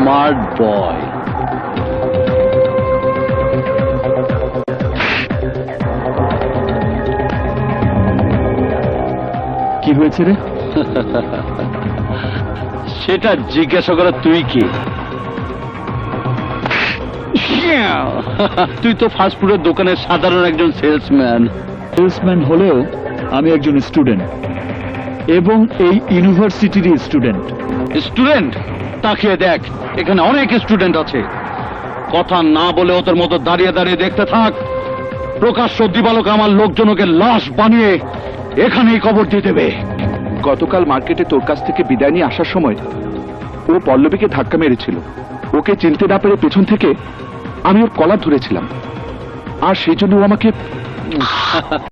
Smart boy. কি হয়েছে রে? সেটা জিজ্ঞাসা করে তুই কি? তুই তো ফাস্টফুডের দোকানের সাধারণ একজন সেলসম্যান সেলসম্যান হলেও আমি একজন স্টুডেন্ট এবং এই ইউনিভার্সিটির স্টুডেন্ট স্টুডেন্ট তাকিয়ে দেখ এখানে অনেক স্টুডেন্ট আছে। কথা না বলে ওদের মতো দাঁড়িয়ে দাঁড়িয়ে দেখতে থাক। প্রকাশ্য দিবালোক আমার লোকজনকে লাশ বানিয়ে এখানেই কবর দিয়ে দেবে। গতকাল মার্কেটে তোর কাছ থেকে বিদায় নিয়ে আসার সময় ও পল্লবীকে ধাক্কা মেরেছিল। ওকে চিনতে না পেরে পেছন থেকে আমি ওর কলা ধরেছিলাম। আর সেই জন্য ও আমাকে